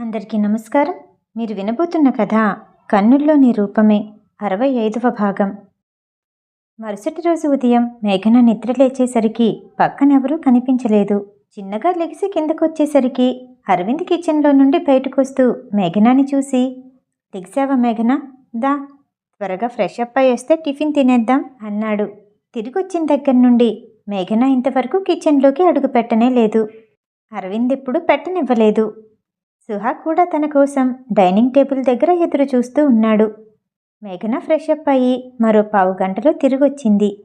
అందరికీ నమస్కారం. మీరు వినబోతున్న కథ కన్నుల్లోని రూపమే అరవై ఐదవ భాగం. మరుసటి రోజు ఉదయం మేఘన నిద్ర లేచేసరికి పక్కనెవరూ కనిపించలేదు. చిన్నగా లెగిసి కిందకొచ్చేసరికి అరవింద్ కిచెన్లో నుండి బయటకొస్తూ మేఘనాని చూసి లెగిసావా మేఘన? దా త్వరగా ఫ్రెష్ అప్ అయి వస్తే టిఫిన్ తినేద్దాం అన్నాడు. తిరిగొచ్చిన దగ్గర నుండి మేఘన ఇంతవరకు కిచెన్లోకి అడుగు పెట్టనే లేదు. అరవింద్ ఇప్పుడు పెట్టనివ్వలేదు. సుహా కూడా తన కోసం డైనింగ్ టేబుల్ దగ్గర ఎదురు చూస్తూ ఉన్నాడు. మేఘన ఫ్రెష్ అప్ అయ్యి మరో పావు గంటలో తిరిగొచ్చింది.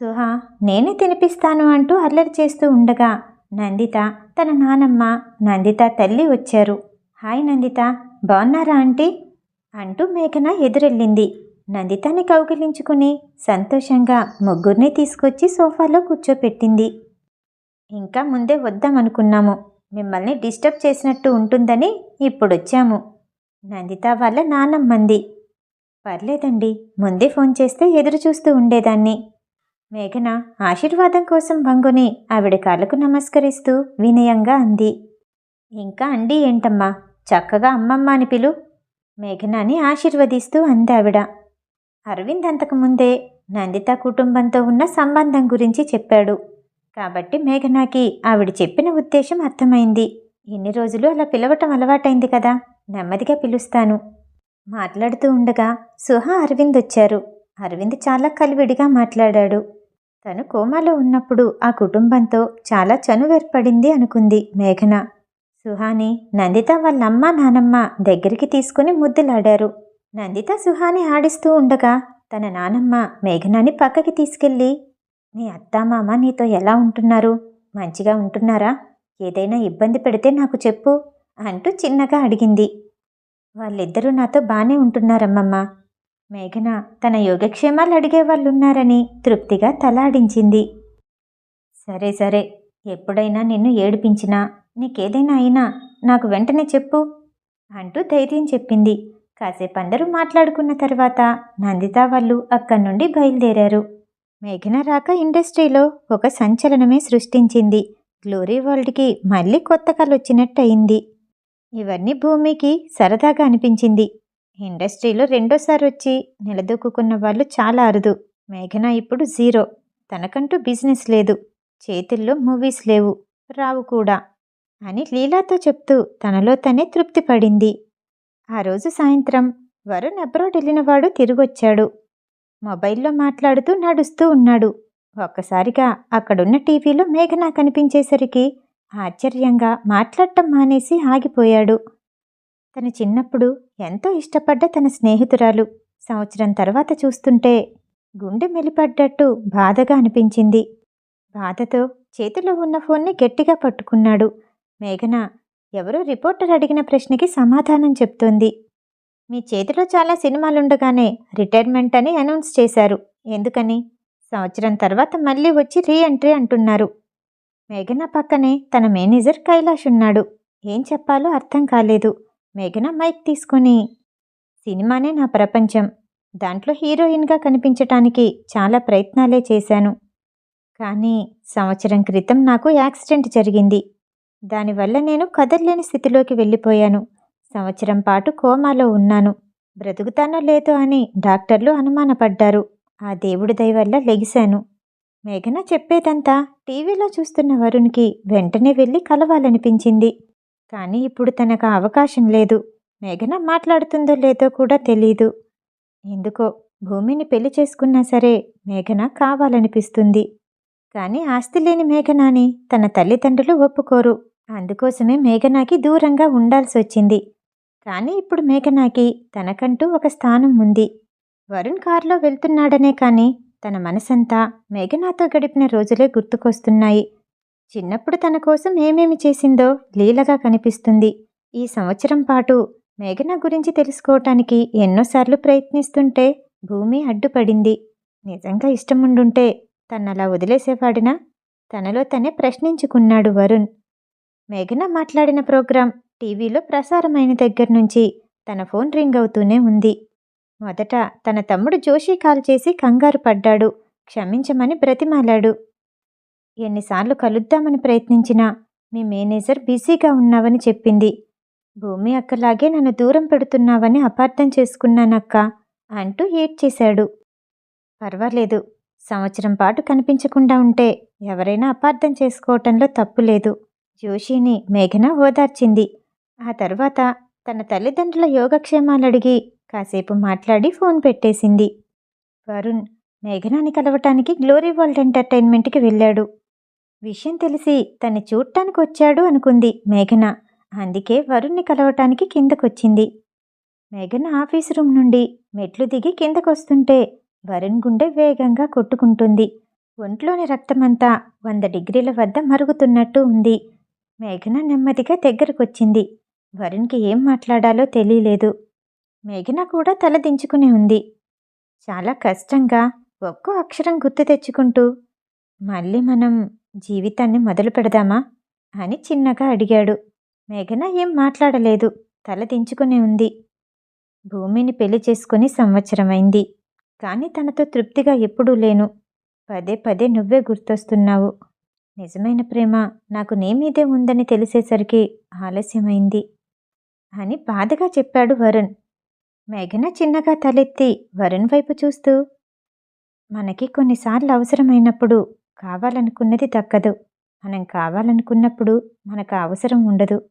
సుహా నేనే తినిపిస్తాను అంటూ అల్లరి చేస్తూ ఉండగా నందిత తన నానమ్మ నందిత తల్లి వచ్చారు. హాయ్ నందిత బాగున్నారా ఆంటీ? అంటూ మేఘన ఎదురెళ్ళింది. నందితని కౌగిలించుకుని సంతోషంగా ముగ్గురిని తీసుకొచ్చి సోఫాలో కూర్చోపెట్టింది. ఇంకా ముందే వద్దామనుకున్నాము. మిమ్మల్ని డిస్టర్బ్ చేసినట్టు ఉంటుందని ఇప్పుడొచ్చాము. నందిత వాళ్ళ నానమ్మంది. పర్లేదండి ముందే ఫోన్ చేస్తే ఎదురు చూస్తూ ఉండేదాన్ని. మేఘన ఆశీర్వాదం కోసం వంగుని ఆవిడ కాళ్ళకు నమస్కరిస్తూ వినయంగా అంది. ఇంకా అండి ఏంటమ్మా చక్కగా అమ్మమ్మ అని పిలు. మేఘనాని ఆశీర్వదిస్తూ అంది ఆవిడ అరవింద్ అంతకుముందే నందిత కుటుంబంతో ఉన్న సంబంధం గురించి చెప్పాడు. కాబట్టి మేఘనాకి ఆవిడ చెప్పిన ఉద్దేశం అర్థమైంది. ఎన్ని రోజులు అలా పిలవటం అలవాటైంది కదా నెమ్మదిగా పిలుస్తాను. మాట్లాడుతూ ఉండగా సుహా అరవింద్ వచ్చారు. అరవింద్ చాలా కలివిడిగా మాట్లాడాడు. తను కోమాలో ఉన్నప్పుడు ఆ కుటుంబంతో చాలా చనువేర్పడింది అనుకుంది మేఘన. సుహాని నందిత వాళ్ళ అమ్మ నానమ్మ దగ్గరికి తీసుకుని ముద్దులాడారు. నందిత సుహాని ఆడిస్తూ ఉండగా తన నానమ్మ మేఘనాని పక్కకి తీసుకెళ్ళి నీ అత్తామామ నీతో ఎలా ఉంటున్నారు? మంచిగా ఉంటున్నారా? ఏదైనా ఇబ్బంది పెడితే నాకు చెప్పు అంటూ చిన్నగా అడిగింది. వాళ్ళిద్దరూ నాతో బాగానే ఉంటున్నారమ్మమ్మ. మేఘన తన యోగక్షేమాలు అడిగే వాళ్ళున్నారని తృప్తిగా తలాడించింది. సరే సరే ఎప్పుడైనా నిన్ను ఏడిపించినా నీకేదైనా అయినా నాకు వెంటనే చెప్పు అంటూ ధైర్యం చెప్పింది. కాసేపు అందరూ మాట్లాడుకున్న తర్వాత నందిత వాళ్ళు అక్కడి నుండి బయలుదేరారు. మేఘన రాక ఇండస్ట్రీలో ఒక సంచలనమే సృష్టించింది. గ్లోరీ వరల్డ్కి మళ్ళీ కొత్త కలొచ్చినట్టు అయింది ఇవన్నీ భూమికి సరదాగా అనిపించింది. ఇండస్ట్రీలో రెండోసారి వచ్చి నిలదొక్కున్న వాళ్ళు చాలా అరుదు. మేఘన ఇప్పుడు జీరో. తనకంటూ బిజినెస్ లేదు. చేతుల్లో మూవీస్ లేవు. రావు కూడా. అని లీలాతో చెప్తూ తనలో తనే తృప్తి పడింది ఆ రోజు సాయంత్రం వరుణ్ అబ్రాడ్ వెళ్ళినవాడు తిరిగొచ్చాడు. మొబైల్లో మాట్లాడుతూ నడుస్తూ ఉన్నాడు. ఒక్కసారిగా అక్కడున్న టీవీలో మేఘన కనిపించేసరికి ఆశ్చర్యంగా మాట్లాడటం మానేసి ఆగిపోయాడు. తను చిన్నప్పుడు ఎంతో ఇష్టపడ్డ తన స్నేహితురాలు సంవత్సరం తర్వాత చూస్తుంటే గుండె మెలిపడ్డట్టు బాధగా అనిపించింది. బాధతో చేతిలో ఉన్న ఫోన్ని గట్టిగా పట్టుకున్నాడు. మేఘన ఎవరో రిపోర్టర్ అడిగిన ప్రశ్నకి సమాధానం చెప్తోంది. మీ చేతిలో చాలా సినిమాలుండగానే రిటైర్మెంట్ అని అనౌన్స్ చేశారు. ఎందుకని? సంవత్సరం తర్వాత మళ్ళీ వచ్చి రీ ఎంట్రీ అంటున్నారు. మేఘన పక్కనే తన మేనేజర్ కైలాష్ ఉన్నాడు. ఏం చెప్పాలో అర్థం కాలేదు. మేఘన మైక్ తీసుకొని సినిమానే నా ప్రపంచం. దాంట్లో హీరోయిన్గా కనిపించటానికి చాలా ప్రయత్నాలే చేశాను. కానీ సంవత్సరం క్రితం నాకు యాక్సిడెంట్ జరిగింది. దానివల్ల నేను కదలలేని స్థితిలోకి వెళ్ళిపోయాను. సంవత్సరం పాటు కోమాలో ఉన్నాను. బ్రతుకుతానో లేదో అని డాక్టర్లు అనుమానపడ్డారు. ఆ దేవుడి దయ వల్ల లెగిశాను. మేఘన చెప్పేదంతా టీవీలో చూస్తున్న వరుణ్కి వెంటనే వెళ్ళి కలవాలనిపించింది. కానీ ఇప్పుడు తనకు అవకాశం లేదు. మేఘన మాట్లాడుతుందో లేదో కూడా తెలీదు. ఎందుకో భూమిని పెళ్ళి చేసుకున్నా సరే మేఘన కావాలనిపిస్తుంది. కానీ ఆస్తి లేని మేఘనాని తన తల్లిదండ్రులు ఒప్పుకోరు. అందుకోసమే మేఘనాకి దూరంగా ఉండాల్సి వచ్చింది కానీ ఇప్పుడు మేఘనాకి తనకంటూ ఒక స్థానం ఉంది. వరుణ్ కారులో వెళ్తున్నాడనే కానీ తన మనసంతా మేఘనాతో గడిపిన రోజులే గుర్తుకొస్తున్నాయి. చిన్నప్పుడు తన కోసం ఏమేమి చేసిందో లీలగా కనిపిస్తుంది. ఈ సంవత్సరం పాటు మేఘన గురించి తెలుసుకోవటానికి ఎన్నోసార్లు ప్రయత్నిస్తుంటే భూమి అడ్డుపడింది. నిజంగా ఇష్టముండుంటే తనలా వదిలేసేవాడినా తనలో తనే ప్రశ్నించుకున్నాడు వరుణ్. మేఘన మాట్లాడిన ప్రోగ్రాం టీవీలో ప్రసారమైన దగ్గర నుంచి తన ఫోన్ రింగ్ అవుతూనే ఉంది. మొదట తన తమ్ముడు జోషి కాల్ చేసి కంగారు పడ్డాడు. క్షమించమని బ్రతిమాలాడు. ఎన్నిసార్లు కలుద్దామని ప్రయత్నించినా మీ మేనేజర్ బిజీగా ఉన్నావని చెప్పింది. భూమి అక్కలాగే నన్ను దూరం పెడుతున్నావని అపార్థం చేసుకున్నానక్క అంటూ ఏడ్చేశాడు. పర్వాలేదు. సంవత్సరం పాటు కనిపించకుండా ఉంటే ఎవరైనా అపార్థం చేసుకోవటంలో తప్పు లేదు. జోషిని మేఘన ఓదార్చింది. ఆ తర్వాత తన తల్లిదండ్రుల యోగక్షేమాలు అడిగి కాసేపు మాట్లాడి ఫోన్ పెట్టేసింది. వరుణ్ మేఘనాని కలవటానికి గ్లోరీ వరల్డ్ ఎంటర్టైన్మెంట్కి వెళ్ళాడు. విషయం తెలిసి తన్ని చూడటానికి వచ్చాడు అనుకుంది మేఘన. అందుకే వరుణ్ణి కలవటానికి కిందకొచ్చింది. మేఘన ఆఫీస్ రూమ్ నుండి మెట్లు దిగి కిందకొస్తుంటే వరుణ్ గుండె వేగంగా కొట్టుకుంటుంది. ఒంట్లోని రక్తమంతా వంద డిగ్రీల వద్ద మరుగుతున్నట్టు ఉంది. మేఘన నెమ్మదిగా దగ్గరకొచ్చింది. వరుణ్కి ఏం మాట్లాడాలో తెలియలేదు. మేఘన కూడా తల దించుకుని ఉంది. చాలా కష్టంగా ఒక్కో అక్షరం గుర్తు తెచ్చుకుంటూ మళ్ళీ మనం జీవితాన్ని మొదలు పెడదామా? అని చిన్నగా అడిగాడు. మేఘన ఏం మాట్లాడలేదు. తల దించుకునే ఉంది. భూమిని పెళ్ళి చేసుకుని సంవత్సరమైంది. కానీ తనతో తృప్తిగా ఎప్పుడూ లేను. పదే పదే నువ్వే గుర్తొస్తున్నావు. నిజమైన ప్రేమ నాకు నీ మీదే ఉందని తెలిసేసరికి ఆలస్యమైంది. అని బాధగా చెప్పాడు వరుణ్. మేఘన చిన్నగా తలెత్తి వరుణ్ వైపు చూస్తూ మనకి కొన్నిసార్లు అవసరమైనప్పుడు కావాలనుకున్నది దక్కదు మనం కావాలనుకున్నప్పుడు మనకు అవసరం ఉండదు.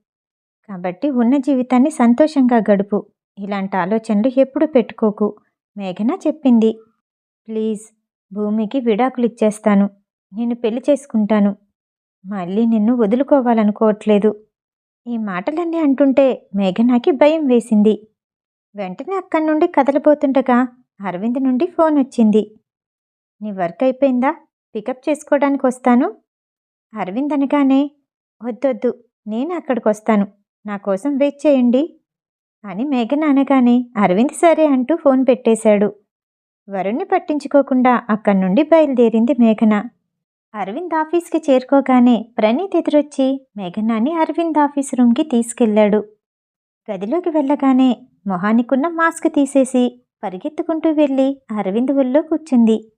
కాబట్టి ఉన్న జీవితాన్ని సంతోషంగా గడుపు. ఇలాంటి ఆలోచనలు ఎప్పుడు పెట్టుకోకు. మేఘన చెప్పింది. ప్లీజ్ భూమికి విడాకులు ఇచ్చేస్తాను. నేను పెళ్ళి చేసుకుంటాను. మళ్ళీ నిన్ను వదులుకోవాలనుకోవట్లేదు. ఈ మాటలన్నీ అంటుంటే మేఘనాకి భయం వేసింది. వెంటనే అక్కడి నుండి కదలబోతుండగా అరవింద్ నుండి ఫోన్ వచ్చింది. నీ వర్క్ అయిపోయిందా? పికప్ చేసుకోవడానికి వస్తాను? అరవింద్ అనగానే వద్దొద్దు నేను అక్కడికి వస్తాను నా కోసం వెయిట్ చేయండి. అని మేఘన అనగానే అరవింద్ సరే అంటూ ఫోన్ పెట్టేశాడు. వరుణ్ణి పట్టించుకోకుండా అక్కడి నుండి బయలుదేరింది మేఘన. అరవింద్ ఆఫీస్కి చేరుకోగానే ప్రణీత్ ఎదురొచ్చి మేఘనాని అరవింద్ ఆఫీస్ రూమ్కి తీసుకెళ్ళాడు. గదిలోకి వెళ్ళగానే మొహానికున్న మాస్క్ తీసేసి పరిగెత్తుకుంటూ వెళ్ళి అరవింద్ ఒళ్ళో కూర్చుంది.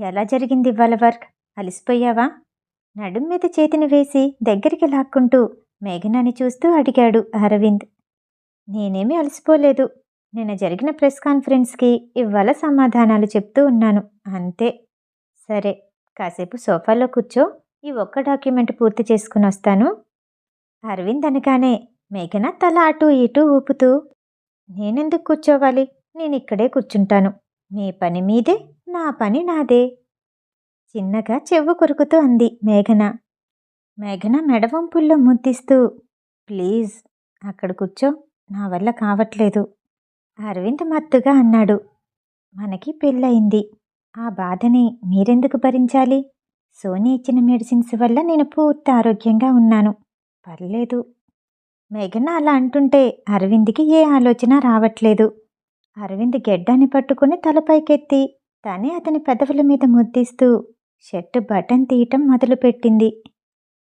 ఎలా జరిగింది ఇవాళ వర్క్ అలిసిపోయావా? నడుం మీద చేతిని వేసి దగ్గరికి లాక్కుంటూ మేఘనాని చూస్తూ అడిగాడు అరవింద్. నేనేమీ అలసిపోలేదు. నిన్న జరిగిన ప్రెస్ కాన్ఫరెన్స్కి ఇవాళ సమాధానాలు చెప్తూ ఉన్నాను. అంతే. సరే. కాసేపు సోఫాలో కూర్చో ఈ ఒక్క డాక్యుమెంట్ పూర్తి చేసుకుని వస్తాను. అరవింద్ అనగానే మేఘన తల అటు ఇటు ఊపుతూ నేనెందుకు కూర్చోవాలి? నేను ఇక్కడే కూర్చుంటాను. మీ పని మీదే నా పని నాదే. చిన్నగా చెవు కొరుకుతూ అంది మేఘన. మేఘన మెడవంపుల్లో ముద్దిస్తూ ప్లీజ్ అక్కడ కూర్చో నా వల్ల కావట్లేదు. అరవింద్ మత్తుగా అన్నాడు. మనకి పెళ్ళయింది. ఆ బాధని మీరెందుకు భరించాలి? సోనీ ఇచ్చిన మెడిసిన్స్ వల్ల నేను పూర్తి ఆరోగ్యంగా ఉన్నాను. పర్లేదు. మేఘన అలా అంటుంటే అరవింద్కి ఏ ఆలోచన రావట్లేదు. అరవింద్ గెడ్డాన్ని పట్టుకుని తలపైకెత్తి తనే అతని పెదవుల మీద ముద్దిస్తూ షర్టు బటన్ తీయటం మొదలుపెట్టింది.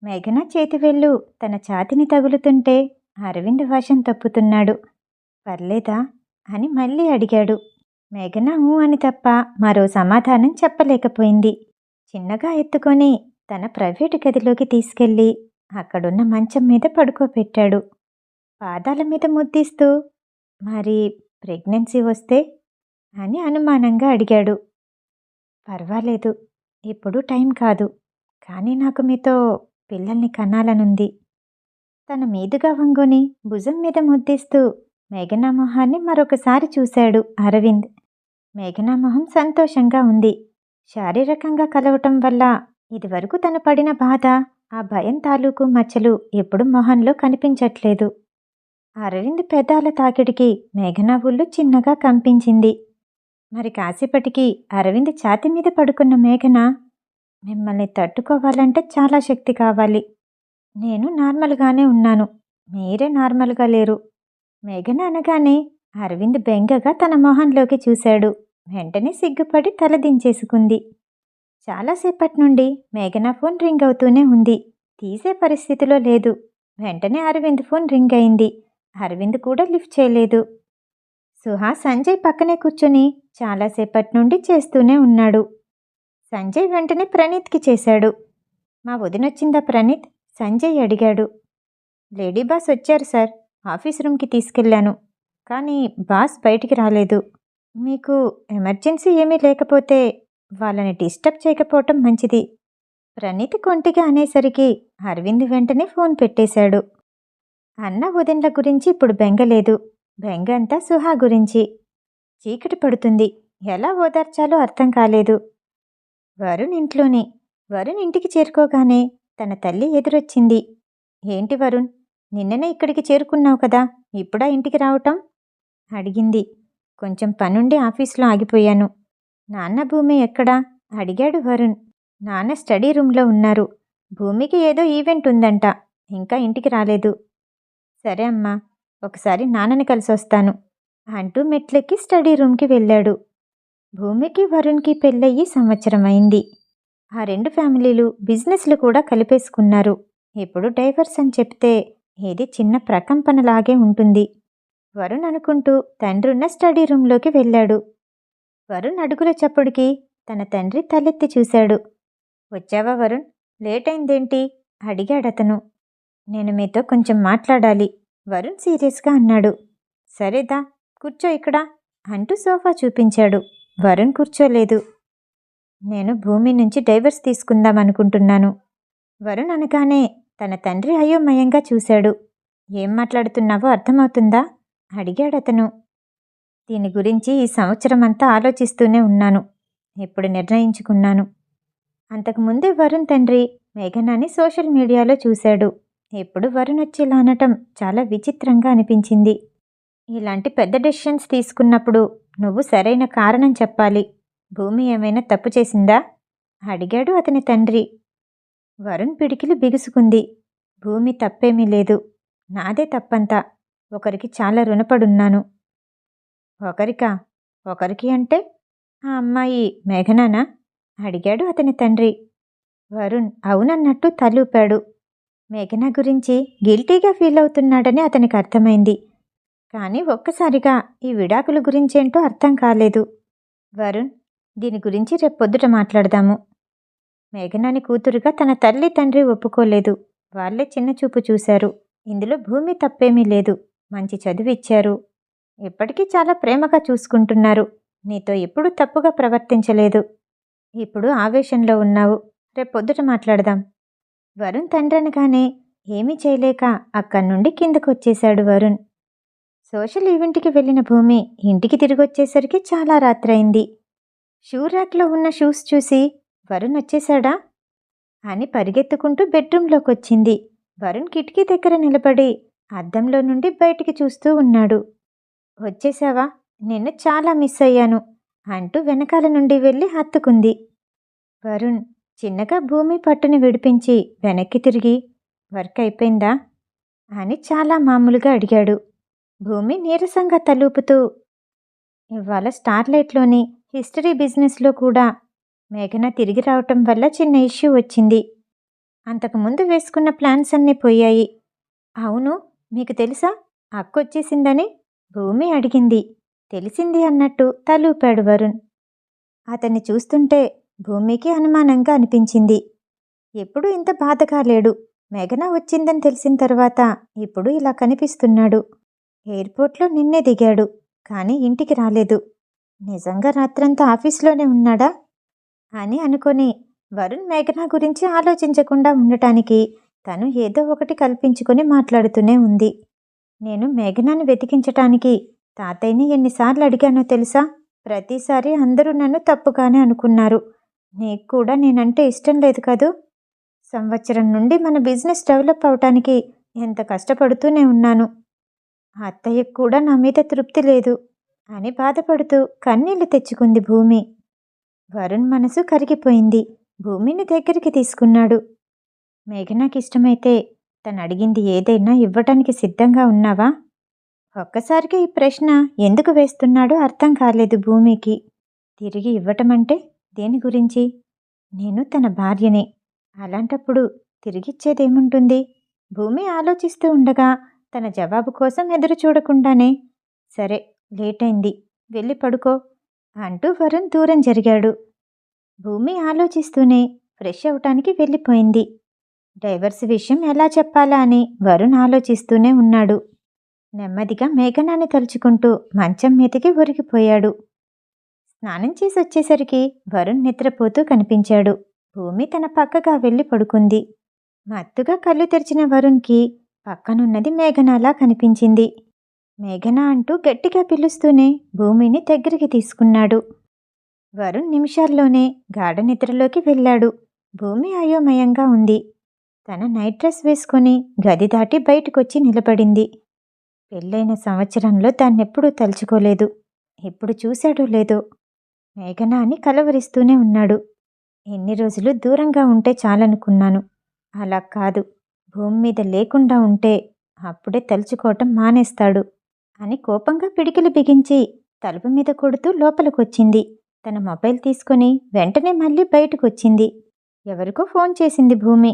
మేఘన చేతివెళ్ళు తన ఛాతిని తగులుతుంటే అరవింద్ వశం తప్పుతున్నాడు. పర్లేదా? అని మళ్ళీ అడిగాడు. మేఘన ఊ అని తప్ప మరో సమాధానం చెప్పలేకపోయింది. చిన్నగా ఎత్తుకొని తన ప్రైవేటు గదిలోకి తీసుకెళ్ళి అక్కడున్న మంచం మీద పడుకోబెట్టాడు. పాదాల మీద ముద్దిస్తూ మరి ప్రెగ్నెన్సీ వస్తే? అని అనుమానంగా అడిగాడు. పర్వాలేదు ఇప్పుడు టైం కాదు కానీ నాకు మీతో పిల్లల్ని కనాలనుంది. తన మీదుగా వంగుని భుజం మీద ముద్దిస్తూ మేఘనా మొహాన్ని మరొకసారి చూశాడు అరవింద్. మేఘనా మొహం సంతోషంగా ఉంది. శారీరకంగా కలవటం వల్ల ఇదివరకు తను పడిన బాధ ఆ భయం తాలూకు మచ్చలు ఎప్పుడు మొహంలో కనిపించట్లేదు. అరవింద్ పెదాల తాకిడికి మేఘనా ఒళ్ళు చిన్నగా కంపించింది. మరి కాసేపటికి అరవింద్ ఛాతి మీద పడుకున్న మేఘన మిమ్మల్ని తట్టుకోవాలంటే చాలా శక్తి కావాలి. నేను నార్మల్గానే ఉన్నాను. మీరే నార్మల్గా లేరు. మేఘన అనగానే అరవింద్ బెంగగా తన మొహంలోకి చూశాడు. వెంటనే సిగ్గుపడి తల దించేసుకుంది. చాలాసేపటి నుండి మేఘన ఫోన్ రింగ్ అవుతూనే ఉంది. తీసే పరిస్థితిలో లేదు. వెంటనే అరవింద్ ఫోన్ రింగ్ అయింది. అరవింద్ కూడా లిఫ్ట్ చేయలేదు. సుహా సంజయ్ పక్కనే కూర్చొని చాలాసేపటి నుండి చేస్తూనే ఉన్నాడు. సంజయ్ వెంటనే ప్రణీత్కి చేశాడు. మా వదినొచ్చిందా ప్రణీత్? సంజయ్ అడిగాడు. లేడీ బాస్ వచ్చారు సార్. ఆఫీస్ రూమ్కి తీసుకెళ్ళాను. కానీ బాస్ బయటికి రాలేదు. మీకు ఎమర్జెన్సీ ఏమీ లేకపోతే వాళ్ళని డిస్టర్బ్ చేయకపోవటం మంచిది. ప్రణీత్ కొంటిగా అనేసరికి అరవింద్ వెంటనే ఫోన్ పెట్టేశాడు. అన్న వదిన్ల గురించి ఇప్పుడు బెంగలేదు బెంగ అంతా సుహా గురించి. చీకటి పడుతుంది. ఎలా ఓదార్చాలో అర్థం కాలేదు. వరుణ్ ఇంట్లోనే. వరుణ్ ఇంటికి చేరుకోగానే తన తల్లి ఎదురొచ్చింది. ఏంటి వరుణ్? నిన్ననే ఇక్కడికి చేరుకున్నావు కదా. ఇప్పుడా ఇంటికి రావటం? అడిగింది. కొంచెం పనుండి ఆఫీస్లో ఆగిపోయాను. నాన్న భూమి ఎక్కడా? అడిగాడు వరుణ్. నాన్న స్టడీ రూమ్లో ఉన్నారు. భూమికి ఏదో ఈవెంట్ ఉందంట. ఇంకా ఇంటికి రాలేదు. సరే అమ్మా ఒకసారి నాన్నని కలిసి వస్తాను అంటూ మెట్లెక్కి స్టడీ రూమ్కి వెళ్ళాడు. భూమికి వరుణ్కి పెళ్ళయ్యి సంవత్సరం అయింది ఆ రెండు ఫ్యామిలీలు బిజినెస్లు కూడా కలిపేసుకున్నారు. ఇప్పుడు డైవర్స్ అని చెప్తే ఏది చిన్న ప్రకంపనలాగే ఉంటుంది. వరుణ్ అనుకుంటూ తండ్రున్న స్టడీ రూంలోకి వెళ్ళాడు. వరుణ్ అడుగుల చప్పుడికి తన తండ్రి తలెత్తి చూశాడు. వచ్చావా వరుణ్? లేట్ అయిందేంటి అడిగాడతను నేను మీతో కొంచెం మాట్లాడాలి వరుణ్ సీరియస్గా అన్నాడు. సరేదా కూర్చో ఇక్కడ అంటూ సోఫా చూపించాడు. వరుణ్ కూర్చోలేదు. నేను భూమి నుంచి డైవర్స్ తీసుకుందాం అనుకుంటున్నాను వరుణ్ అనగానే తన తండ్రి అయోమయంగా చూశాడు. ఏం మాట్లాడుతున్నావో అర్థమవుతుందా? అడిగాడతను దీని గురించి ఈ సంవత్సరం అంతా ఆలోచిస్తూనే ఉన్నాను. ఇప్పుడు నిర్ణయించుకున్నాను. అంతకుముందే వరుణ్ తండ్రి మేఘనాని సోషల్ మీడియాలో చూశాడు. ఎప్పుడు వరుణ్ వచ్చేలా అనటం చాలా విచిత్రంగా అనిపించింది. ఇలాంటి పెద్ద డెసిషన్స్ తీసుకున్నప్పుడు నువ్వు సరైన కారణం చెప్పాలి. భూమి ఏమైనా తప్పు చేసిందా? అడిగాడు అతని తండ్రి. వరుణ్ పిడికిలు బిగుసుకుంది. భూమి తప్పేమీ లేదు. నాదే తప్పంతా. ఒకరికి చాలా రుణపడున్నాను. ఒకరికా? ఒకరికి అంటే? ఆ అమ్మాయి మేఘనానా? అడిగాడు అతని తండ్రి. వరుణ్ అవునన్నట్టు తలూపాడు. మేఘన గురించి గిల్టీగా ఫీల్ అవుతున్నాడని అతనికి అర్థమైంది. కానీ ఒక్కసారిగా ఈ విడాకుల గురించేంటో అర్థం కాలేదు. వరుణ్ దీని గురించి రేపొద్దుట మాట్లాడదాము. మేఘనాని కూతురుగా తన తల్లి తండ్రి ఒప్పుకోలేదు. వాళ్ళే చిన్న చూపు చూశారు. ఇందులో భూమి తప్పేమీ లేదు. మంచి చదువు ఇచ్చారు ఇప్పటికీ చాలా ప్రేమగా చూసుకుంటున్నారు. నీతో ఎప్పుడూ తప్పుగా ప్రవర్తించలేదు. ఇప్పుడు ఆవేశంలో ఉన్నావు. రేపొద్దుట మాట్లాడదాం. వరుణ్ తండ్రి అనగానే ఏమీ చేయలేక అక్కడి నుండి కిందకొచ్చేశాడు వరుణ్. సోషల్ ఈవెంట్కి వెళ్ళిన భూమి ఇంటికి తిరిగొచ్చేసరికి చాలా రాత్రైంది షూ ర్యాక్లో ఉన్న షూస్ చూసి వరుణ్ వచ్చేశాడా? అని పరిగెత్తుకుంటూ బెడ్రూంలోకి వచ్చింది వరుణ్ కిటికీ దగ్గర నిలబడి అద్దంలో నుండి బయటికి చూస్తూ ఉన్నాడు. వచ్చేసావా? నిన్ను చాలా మిస్ అయ్యాను అంటూ వెనకాల నుండి వెళ్ళి హత్తుకుంది. వరుణ్ చిన్నగా భూమి పట్టుని విడిపించి వెనక్కి తిరిగి వర్క్ అయిపోయిందా? అని చాలా మామూలుగా అడిగాడు. భూమి నీరసంగా తలూపుతూ ఇవాళ స్టార్లైట్లోని హిస్టరీ బిజినెస్లో కూడా మేఘన తిరిగి రావటం వల్ల చిన్న ఇష్యూ వచ్చింది. అంతకుముందు వేసుకున్న ప్లాన్స్ అన్నీ పోయాయి. అవును మీకు తెలుసా? అక్కొచ్చేసిందని భూమి అడిగింది. తెలిసింది అన్నట్టు తలూపాడు వరుణ్. అతన్ని చూస్తుంటే భూమికి అనుమానంగా అనిపించింది. ఎప్పుడు ఇంత బాధగా లేడు. మేఘన వచ్చిందని తెలిసిన తర్వాత ఇప్పుడు ఇలా కనిపిస్తున్నాడు. ఎయిర్పోర్ట్లో నిన్నే దిగాడు కానీ ఇంటికి రాలేదు. నిజంగా రాత్రంతా ఆఫీస్లోనే ఉన్నాడా? అని అనుకొని వరుణ్ మేఘన గురించి ఆలోచించకుండా ఉండటానికి తను ఏదో ఒకటి కల్పించుకొని మాట్లాడుతూనే ఉంది. నేను మేఘనాను వెతికించటానికి తాతయ్యని ఎన్నిసార్లు అడిగానో తెలుసా? ప్రతిసారి అందరూ నన్ను తప్పుగానే అనుకున్నారు. నీకు కూడా నేనంటే ఇష్టం లేదు కదూ? సంవత్సరం నుండి మన బిజినెస్ డెవలప్ అవటానికి ఎంత కష్టపడుతూనే ఉన్నాను. అత్తయ్యకు కూడా నా మీద తృప్తి లేదు అని బాధపడుతూ కన్నీళ్ళు తెచ్చుకుంది భూమి. వరుణ్ మనసు కరిగిపోయింది. భూమిని దగ్గరికి తీసుకున్నాడు. మేఘనాకి ఇష్టమైతే తను అడిగింది ఏదైనా ఇవ్వటానికి సిద్ధంగా ఉన్నావా? ఒక్కసారిగా ఈ ప్రశ్న ఎందుకు వేస్తున్నాడో అర్థం కాలేదు భూమికి. తిరిగి ఇవ్వటమంటే దేని గురించి? నేను తన భార్యని. అలాంటప్పుడు తిరిగిచ్చేదేముంటుంది? భూమి ఆలోచిస్తూ ఉండగా తన జవాబు కోసం ఎదురు చూడకుండానే సరే లేట్ అయింది వెళ్ళి పడుకో అంటూ వరుణ్ దూరం జరిగాడు. భూమి ఆలోచిస్తూనే ఫ్రెష్ అవటానికి వెళ్ళిపోయింది. డైవర్స్ విషయం ఎలా చెప్పాలా అని వరుణ్ ఆలోచిస్తూనే ఉన్నాడు. నెమ్మదిగా మేఘనాన్ని తలుచుకుంటూ మంచం మీదకి ఒరిగిపోయాడు. స్నానం చేసి వచ్చేసరికి వరుణ్ నిద్రపోతూ కనిపించాడు. భూమి తన పక్కగా వెళ్ళి పడుకుంది. మత్తుగా కళ్ళు తెరిచిన వరుణ్కి పక్కనున్నది మేఘనాలా కనిపించింది. మేఘన అంటూ గట్టిగా పిలుస్తూనే భూమిని దగ్గరికి తీసుకున్నాడు. వరుణ్ నిమిషాల్లోనే గాఢ నిద్రలోకి వెళ్ళాడు. భూమి అయోమయంగా ఉంది. తన నైట్ డ్రెస్ వేసుకొని గది దాటి బయటకొచ్చి నిలబడింది. పెళ్ళైన సంవత్సరంలో దాన్నెప్పుడూ తలుచుకోలేదు. ఎప్పుడు చూశాడో లేదో. మేఘన అని కలవరిస్తూనే ఉన్నాడు. ఎన్ని రోజులు దూరంగా ఉంటే చాలనుకున్నాను. అలా కాదు. భూమి మీద లేకుండా ఉంటే అప్పుడే తలుచుకోవటం మానేస్తాడు అని కోపంగా పిడికిలు బిగించి తలుపు మీద కొడుతూ లోపలికొచ్చింది. తన మొబైల్ తీసుకొని వెంటనే మళ్ళీ బయటకొచ్చింది. ఎవరికో ఫోన్ చేసింది భూమి.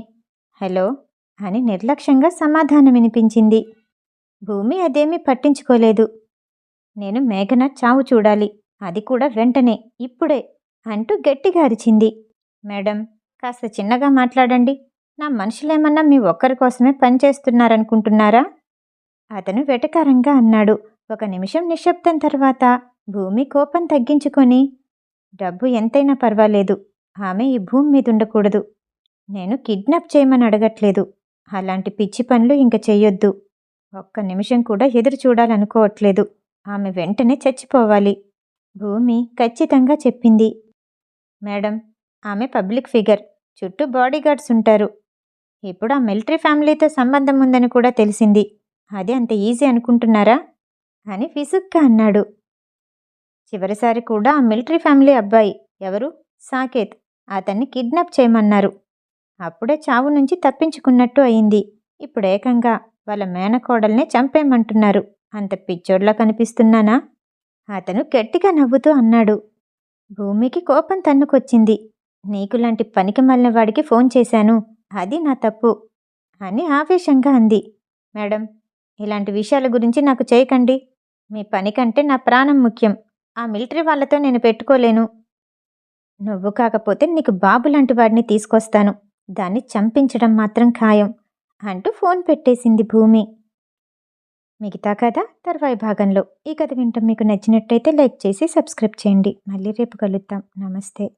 హలో అని నిర్లక్ష్యంగా సమాధానం వినిపించింది భూమి అదేమీ పట్టించుకోలేదు. నేను మేఘన చావు చూడాలి. అది కూడా వెంటనే ఇప్పుడే అంటూ గట్టిగా అరిచింది. మేడం కాస్త చిన్నగా మాట్లాడండి. నా మనుషులేమన్నా మీ ఒక్కరి కోసమే పనిచేస్తున్నారనుకుంటున్నారా అతను వెటకారంగా అన్నాడు. ఒక నిమిషం నిశ్శబ్దం తర్వాత భూమి కోపం తగ్గించుకొని డబ్బు ఎంతైనా పర్వాలేదు. ఆమె ఈ భూమి మీద ఉండకూడదు నేను కిడ్నాప్ చేయమని అడగట్లేదు. అలాంటి పిచ్చి పనులు ఇంక చెయ్యొద్దు. ఒక్క నిమిషం కూడా ఎదురు చూడాలనుకోవట్లేదు. ఆమె వెంటనే చచ్చిపోవాలి. భూమి ఖచ్చితంగా చెప్పింది. మేడం ఆమె పబ్లిక్ ఫిగర్. చుట్టూ బాడీగార్డ్స్ ఉంటారు. ఇప్పుడు ఆ మిలిటరీ ఫ్యామిలీతో సంబంధం ఉందని కూడా తెలిసింది. అది అంత ఈజీ అనుకుంటున్నారా? అని విసుగ్గా అన్నాడు. చివరిసారి కూడా ఆ మిలిటరీ ఫ్యామిలీ అబ్బాయి ఎవరు? సాకేత్. అతన్ని కిడ్నాప్ చేయమన్నారు. అప్పుడే చావు నుంచి తప్పించుకున్నట్టు అయింది. ఇప్పుడు ఏకంగా వాళ్ళ మేనకోడల్నే చంపేయమంటున్నారు. అంత పిచ్చోడ్లా కనిపిస్తున్నానా? అతను గట్టిగా నవ్వుతూ అన్నాడు. భూమికి కోపం తన్నుకొచ్చింది. నీకులాంటి పనికి మళ్ళిన వాడికి ఫోన్ చేశాను. అది నా తప్పు అని ఆవేశంగా అంది. మేడం ఇలాంటి విషయాల గురించి నాకు చేయకండి. మీ పని కంటే నా ప్రాణం ముఖ్యం. ఆ మిలిటరీ వాళ్ళతో నేను పెట్టుకోలేను. నువ్వు కాకపోతే నీకు బాబు లాంటి వాడిని తీసుకొస్తాను. దాన్ని చంపించడం మాత్రం ఖాయం అంటూ ఫోన్ పెట్టేసింది భూమి. మిగతా కథ తర్వాయి భాగంలో. ఈ కథ వింటాం మీకు నచ్చినట్టయితే లైక్ చేసి సబ్స్క్రైబ్ చేయండి. మళ్ళీ రేపు కలుద్దాం. నమస్తే.